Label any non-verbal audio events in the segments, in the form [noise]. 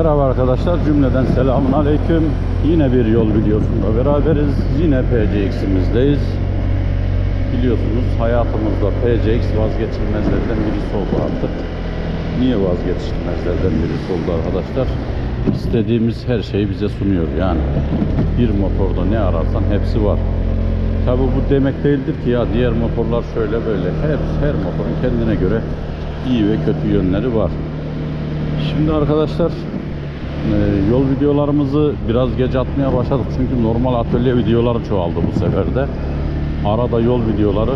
Merhaba arkadaşlar cümleden selamun aleyküm. Yine bir yol videosunda beraberiz. Yine PCX'imizdeyiz. Biliyorsunuz hayatımızda PCX vazgeçilmezlerden birisi oldu artık. Niye vazgeçilmezlerden birisi oldu arkadaşlar? İstediğimiz her şeyi bize sunuyor yani. Bir motorda ne ararsan hepsi var. Tabi bu demek değildir ki ya diğer motorlar şöyle böyle. Her, her motorun kendine göre iyi ve kötü yönleri var. Şimdi arkadaşlar e, yol videolarımızı biraz geç atmaya başladık çünkü normal atölye videoları çoğaldı bu sefer de. Arada yol videoları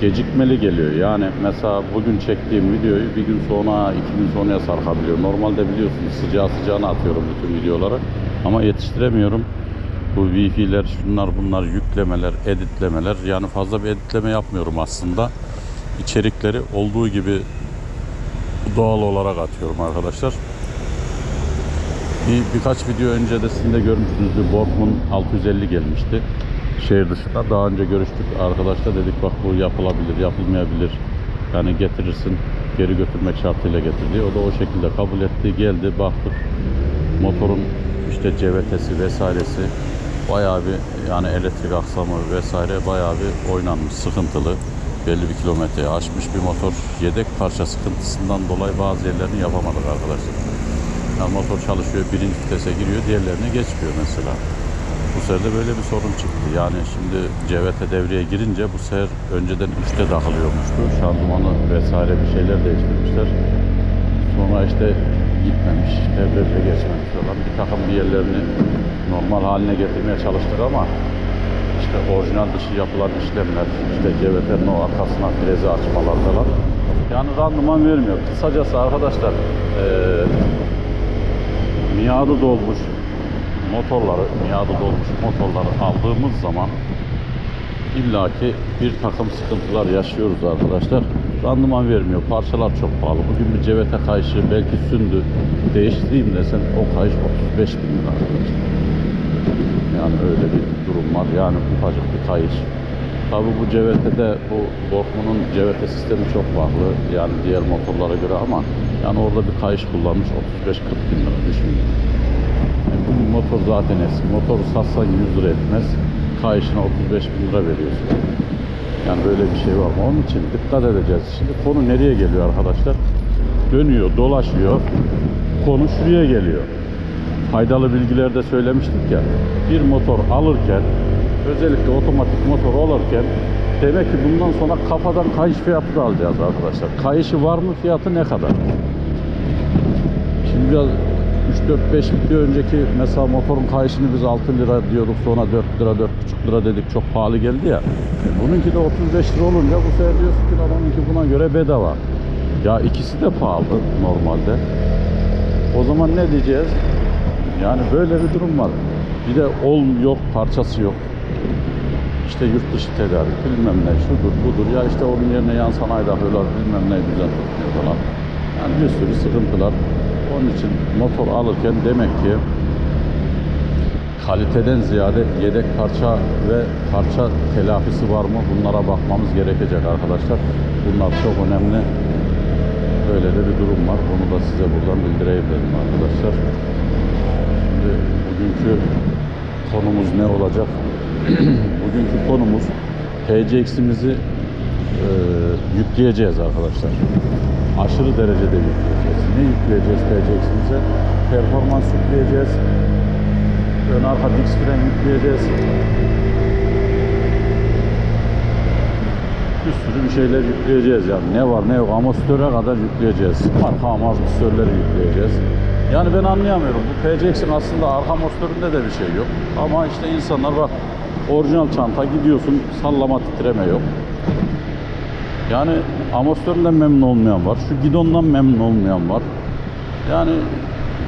gecikmeli geliyor. Yani mesela bugün çektiğim videoyu bir gün sonra, iki gün sonraya sarkabiliyor. Normalde biliyorsunuz sıcağı sıcağına atıyorum bütün videoları ama yetiştiremiyorum. Bu wifi'ler, şunlar bunlar yüklemeler, editlemeler yani fazla bir editleme yapmıyorum aslında. İçerikleri olduğu gibi doğal olarak atıyorum arkadaşlar. Bir, birkaç video öncesinde görmüştünüz bir Borgman 650 gelmişti. Şehir dışında daha önce görüştük arkadaşlar dedik bak bu yapılabilir yapılmayabilir. Yani getirirsin geri götürmek şartıyla getirdi. O da o şekilde kabul etti geldi baktık motorun işte cevetesi vesairesi bayağı bir yani elektrik aksamı vesaire bayağı bir oynanmış sıkıntılı belli bir kilometreyi aşmış bir motor yedek parça sıkıntısından dolayı bazı yerlerini yapamadık arkadaşlar. Yani motor çalışıyor birinci vitese giriyor diğerlerine geçmiyor mesela. Bu sefer de böyle bir sorun çıktı. Yani şimdi CVT devreye girince bu sefer önceden 3'te takılıyormuştu. Şanzımanı vesaire bir şeyler değiştirmişler. Sonra işte gitmemiş, devreye geçmemiş olan bir takım bir yerlerini normal haline getirmeye çalıştık ama işte orijinal dışı yapılan işlemler, işte CVT'nin o arkasına frezi açmalar falan yani randıman vermiyor. Kısacası arkadaşlar eee miadı dolmuş motorları, miadı dolmuş motorları aldığımız zaman illaki bir takım sıkıntılar yaşıyoruz arkadaşlar. Randıman vermiyor. Parçalar çok pahalı. Bugün bir CVT kayışı belki sündü. Değiştireyim desen o kayış 35 bin lira arkadaşlar. Yani öyle bir durum var. Yani ufacık bir kayış. Tabi bu CVT'de bu Borgman'ın CVT sistemi çok farklı. Yani diğer motorlara göre ama yani orada bir kayış kullanmış 35-40 bin lira düşünün. Yani bu motor zaten eski. Motoru satsan 100 lira etmez. Kayışına 35 bin lira veriyorsun. Yani böyle bir şey var. Onun için dikkat edeceğiz. Şimdi konu nereye geliyor arkadaşlar? Dönüyor, dolaşıyor. Konu şuraya geliyor. Faydalı bilgilerde söylemiştik ya. Bir motor alırken özellikle otomatik motor alırken demek ki bundan sonra kafadan kayış fiyatı da alacağız arkadaşlar. Kayışı var mı fiyatı ne kadar? Şimdi biraz 3-4-5 video önceki mesela motorun kayışını biz 6 lira diyorduk sonra 4 lira 4,5 lira dedik çok pahalı geldi ya. E bununki de 35 lira olunca bu sefer diyorsun ki onunki buna göre bedava. Ya ikisi de pahalı normalde. O zaman ne diyeceğiz? Yani böyle bir durum var. Bir de ol yok, parçası yok. İşte yurt dışı tedarik bilmem ne şudur budur ya işte onun yerine yan sanayi takıyorlar bilmem ne düzen tutmuyor falan. Yani bir sürü sıkıntılar. Onun için motor alırken demek ki kaliteden ziyade yedek parça ve parça telafisi var mı bunlara bakmamız gerekecek arkadaşlar. Bunlar çok önemli. Böyle de bir durum var. Bunu da size buradan bildireyim dedim arkadaşlar. Şimdi bugünkü konumuz ne olacak? [clears throat] bugünkü konumuz PCX'imizi e, yükleyeceğiz arkadaşlar. Aşırı derecede yükleyeceğiz. Ne yükleyeceğiz PCX'imize? Performans yükleyeceğiz. Ön arka disk fren yükleyeceğiz. Bir sürü bir şeyler yükleyeceğiz yani. Ne var ne yok amortisöre kadar yükleyeceğiz. Arka amortisörleri yükleyeceğiz. Yani ben anlayamıyorum. Bu PCX'in aslında arka amortisöründe de bir şey yok. Ama işte insanlar bak orijinal çanta gidiyorsun sallama titreme yok. Yani amortisöründen memnun olmayan var. Şu gidondan memnun olmayan var. Yani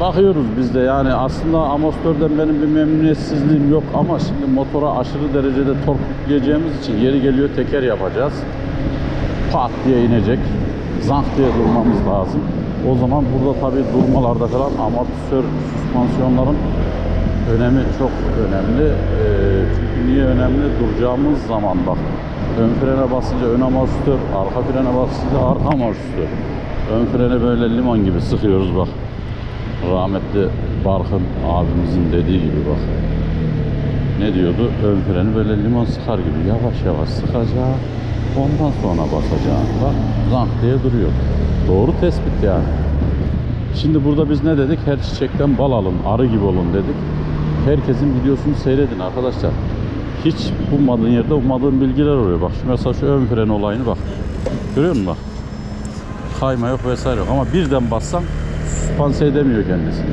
bakıyoruz biz de yani aslında amortisörden benim bir memnuniyetsizliğim yok ama şimdi motora aşırı derecede tork yükleyeceğimiz için yeri geliyor teker yapacağız. Pat diye inecek. Zank diye durmamız lazım. O zaman burada tabii durmalarda falan amortisör süspansiyonların önemi çok önemli. Ee, çünkü niye önemli? Duracağımız zaman bak ön frene basınca ön amortisör, arka frene basınca arka amortisör. Ön freni böyle limon gibi sıkıyoruz bak. rahmetli Barkın abimizin dediği gibi bak. Ne diyordu? Ön freni böyle limon sıkar gibi yavaş yavaş sıkacak. Ondan sonra basacağım. Bak zank diye duruyor. Doğru tespit yani. Şimdi burada biz ne dedik? Her çiçekten bal alın, arı gibi olun dedik. Herkesin videosunu seyredin arkadaşlar. Hiç ummadığın yerde ummadığın bilgiler oluyor. Bak şu mesela şu ön fren olayını bak. Görüyor musun bak? Kayma yok vesaire yok. Ama birden bassan süspanse edemiyor kendisini.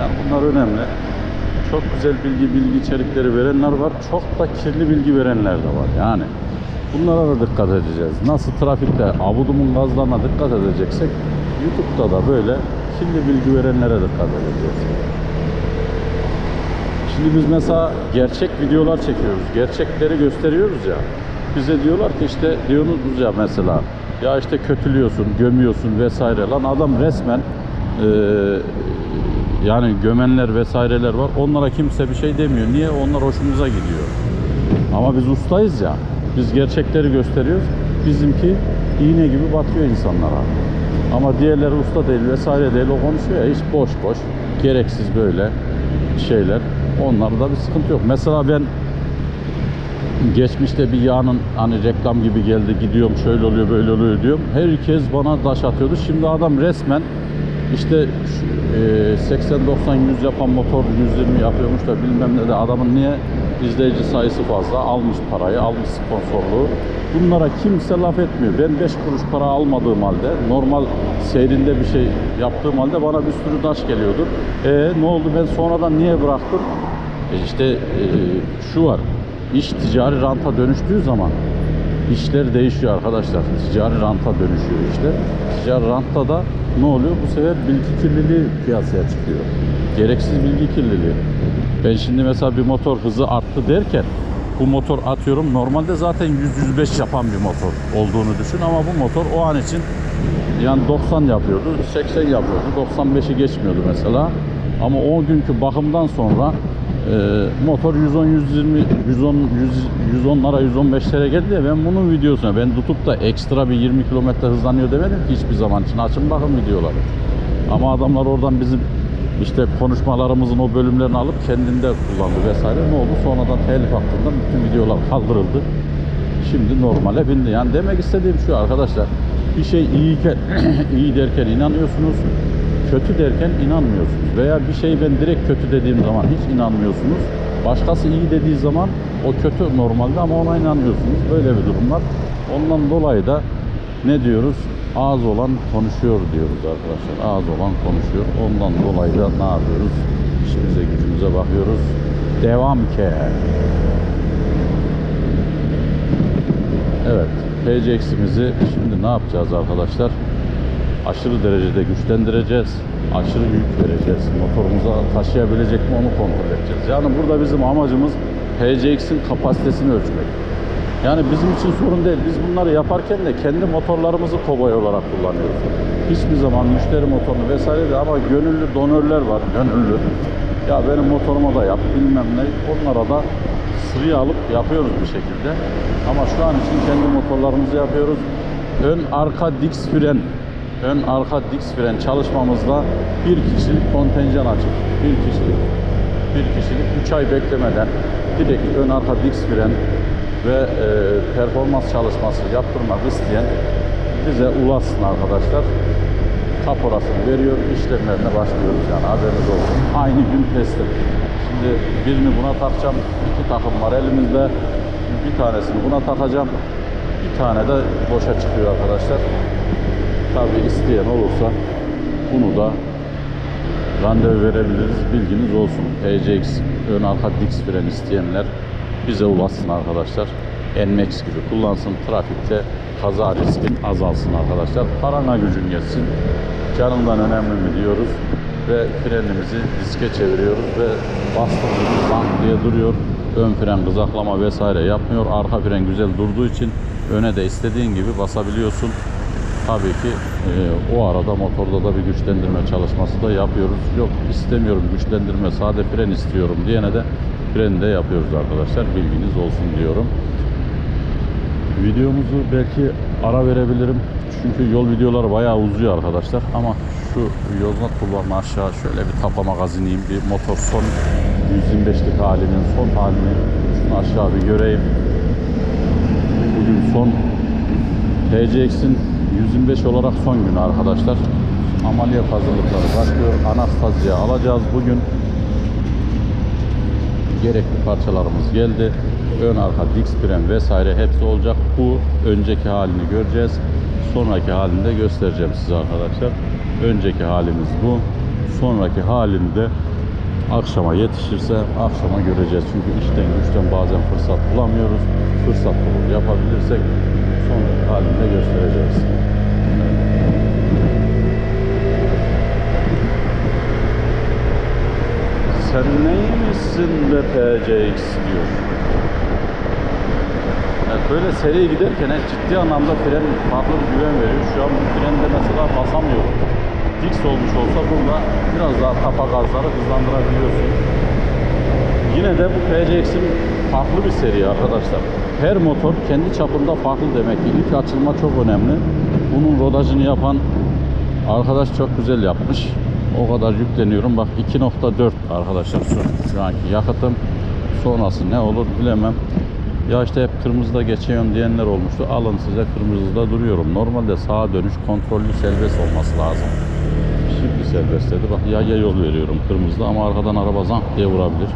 Yani bunlar önemli. Çok güzel bilgi bilgi içerikleri verenler var. Çok da kirli bilgi verenler de var. Yani bunlara da dikkat edeceğiz. Nasıl trafikte abudumun gazlarına dikkat edeceksek YouTube'da da böyle kirli bilgi verenlere dikkat edeceğiz. Şimdi biz mesela gerçek videolar çekiyoruz. Gerçekleri gösteriyoruz ya. Bize diyorlar ki işte diyorsunuz ya mesela ya işte kötülüyorsun, gömüyorsun vesaire. Lan adam resmen eee, yani gömenler vesaireler var. Onlara kimse bir şey demiyor. Niye? Onlar hoşumuza gidiyor. Ama biz ustayız ya. Biz gerçekleri gösteriyoruz. Bizimki iğne gibi batıyor insanlara. Ama diğerleri usta değil vesaire değil. O konuşuyor ya hiç boş boş. Gereksiz böyle şeyler. Onlarda bir sıkıntı yok. Mesela ben geçmişte bir yağının hani reklam gibi geldi gidiyorum şöyle oluyor böyle oluyor diyorum. Herkes bana taş atıyordu. Şimdi adam resmen işte şu, e, 80-90-100 yapan motor 120 yapıyormuş da bilmem ne de adamın niye izleyici sayısı fazla? Almış parayı almış sponsorluğu. Bunlara kimse laf etmiyor. Ben 5 kuruş para almadığım halde normal seyrinde bir şey yaptığım halde bana bir sürü taş geliyordu e ne oldu? Ben sonradan niye bıraktım? E işte e, şu var. İş ticari ranta dönüştüğü zaman işler değişiyor arkadaşlar. Ticari ranta dönüşüyor işler. Ticari rantta da ne oluyor? Bu sefer bilgi kirliliği piyasaya çıkıyor. Gereksiz bilgi kirliliği. Ben şimdi mesela bir motor hızı arttı derken bu motor atıyorum normalde zaten 100-105 yapan bir motor olduğunu düşün ama bu motor o an için yani 90 yapıyordu, 80 yapıyordu, 95'i geçmiyordu mesela. Ama o günkü bakımdan sonra motor 110 120 110 100, 110'lara 115'lere geldi ya ben bunun videosuna ben tutup da ekstra bir 20 kilometre hızlanıyor demedim ki hiçbir zaman için açın bakın videoları. Ama adamlar oradan bizim işte konuşmalarımızın o bölümlerini alıp kendinde kullandı vesaire. Ne oldu? Sonradan telif hakkında bütün videolar kaldırıldı. Şimdi normale bindi. Yani demek istediğim şu arkadaşlar. Bir şey iyiyken, [clears throat] iyi derken inanıyorsunuz. Kötü derken inanmıyorsunuz. Veya bir şeyi ben direkt kötü dediğim zaman hiç inanmıyorsunuz. Başkası iyi dediği zaman o kötü normalde ama ona inanıyorsunuz. Böyle bir durum var. Ondan dolayı da ne diyoruz? Ağız olan konuşuyor diyoruz arkadaşlar. Ağız olan konuşuyor. Ondan dolayı da ne yapıyoruz? İşimize gücümüze bakıyoruz. Devam ki. Evet. PCX'imizi şimdi ne yapacağız arkadaşlar? Aşırı derecede güçlendireceğiz. Aşırı yük vereceğiz. Motorumuza taşıyabilecek mi onu kontrol edeceğiz. Yani burada bizim amacımız PCX'in kapasitesini ölçmek. Yani bizim için sorun değil. Biz bunları yaparken de kendi motorlarımızı kobay olarak kullanıyoruz. Hiçbir zaman müşteri motorunu vesaire de ama gönüllü donörler var. Gönüllü. Ya benim motoruma da yap bilmem ne. Onlara da sıraya alıp yapıyoruz bir şekilde. Ama şu an için kendi motorlarımızı yapıyoruz. Ön arka diks fren ön arka diks fren çalışmamızda bir kişilik kontenjan açık. Bir kişilik. Bir kişilik 3 ay beklemeden direkt ön arka diks fren ve e, performans çalışması yaptırmak isteyen bize ulaşsın arkadaşlar. Kaporasını veriyor, işlemlerine başlıyoruz yani haberiniz olsun. Aynı gün teslim. Şimdi birini buna takacağım. iki takım var elimizde. Bir tanesini buna takacağım. Bir tane de boşa çıkıyor arkadaşlar. Tabi isteyen olursa bunu da randevu verebiliriz. Bilginiz olsun. PCX ön arka diks fren isteyenler bize ulaşsın arkadaşlar. Nmax gibi kullansın. Trafikte kaza riskin azalsın arkadaşlar. Parana gücün geçsin. Canından önemli mi diyoruz. Ve frenimizi diske çeviriyoruz ve bastığımız bang diye duruyor. Ön fren kızaklama vesaire yapmıyor. Arka fren güzel durduğu için öne de istediğin gibi basabiliyorsun. Tabii ki e, o arada motorda da bir güçlendirme çalışması da yapıyoruz. Yok istemiyorum güçlendirme sade fren istiyorum diyene de freni de yapıyoruz arkadaşlar. Bilginiz olsun diyorum. Videomuzu belki ara verebilirim. Çünkü yol videoları bayağı uzuyor arkadaşlar. Ama şu Yozgat Bulvarı'na aşağı şöyle bir tapa magazineyim. Bir motor son 125'lik halinin son halini şunu aşağı bir göreyim. Bugün son TCX'in 125 olarak son günü arkadaşlar. Ameliyat hazırlıkları başlıyor. Anastazya alacağız bugün. Gerekli parçalarımız geldi. Ön arka disk fren vesaire hepsi olacak. Bu önceki halini göreceğiz. Sonraki halini de göstereceğim size arkadaşlar. Önceki halimiz bu. Sonraki halini de akşama yetişirse akşama göreceğiz. Çünkü işten güçten bazen fırsat bulamıyoruz. Fırsat bulur yapabilirsek sonraki halini de göstereceğiz. Sen neymişsin be PCX diyor. Evet, böyle seri giderken ciddi anlamda fren farklı bir güven veriyor. Şu an bu frende mesela basamıyorum. Fix olmuş olsa burada biraz daha tapa gazları hızlandırabiliyorsun. Yine de bu PCX'in farklı bir seri arkadaşlar. Her motor kendi çapında farklı demek ki. İlk açılma çok önemli. Bunun rodajını yapan arkadaş çok güzel yapmış. O kadar yükleniyorum. Bak 2.4 arkadaşlar şu, şu anki yakıtım. Sonrası ne olur bilemem. Ya işte hep kırmızıda geçiyorsun diyenler olmuştu. Alın size kırmızıda duruyorum. Normalde sağa dönüş kontrollü serbest olması lazım. Şimdi serbest dedi. Bak yaya yol veriyorum kırmızıda ama arkadan araba zank diye vurabilir.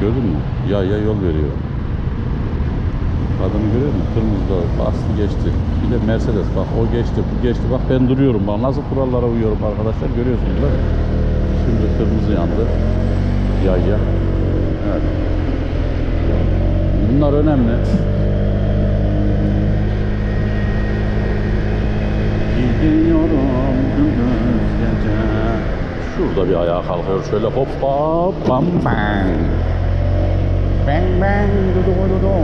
Gördün mü? Yaya yol veriyorum. Kadını görüyor musun? Kırmızıda bastı geçti. Bir de Mercedes bak o geçti, bu geçti. Bak ben duruyorum. Bak nasıl kurallara uyuyorum arkadaşlar. Görüyorsunuz mi? Şimdi kırmızı yandı. Yaya. Evet. Bunlar önemli. Gidiyorum gündüz gece. Şurada bir ayağa kalkıyor şöyle hoppa bam bang. Bang bang du du du du.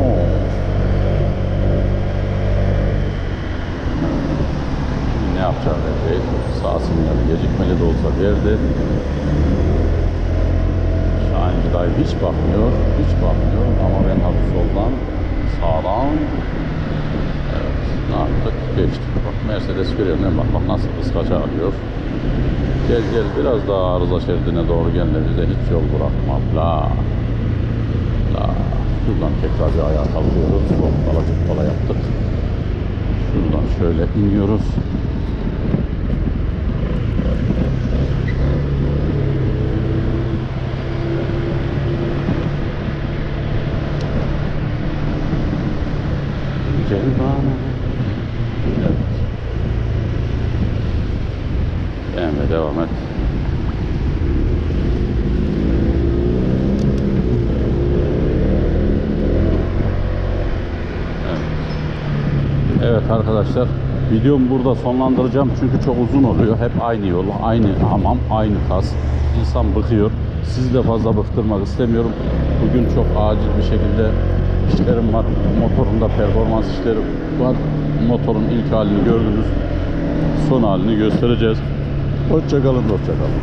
Ne yapacağım değil. Sağ sinyali gecikmeli de olsa verdi. Şahin Gıday hiç bakmıyor, hiç bakmıyor ama ben hafif soldan, sağdan evet, ne yaptık? Geçtik. Bak Mercedes freni bak, bak nasıl kıskaça alıyor. Gel gel biraz daha arıza şeridine doğru gel de bize hiç yol bırakma. La. La. Şuradan tekrar bir ayağa kalkıyoruz. Hop balacık bala yaptık. Şuradan şöyle iniyoruz. Gel bana. Evet. Emre devam et. Evet. Evet arkadaşlar videomu burada sonlandıracağım çünkü çok uzun oluyor. Hep aynı yol, aynı hamam, aynı tas. İnsan bıkıyor. Sizi de fazla bıktırmak istemiyorum. Bugün çok acil bir şekilde işlerim var. Motorumda performans işleri var. Motorun ilk halini gördünüz. Son halini göstereceğiz. Hoşçakalın, hoşçakalın.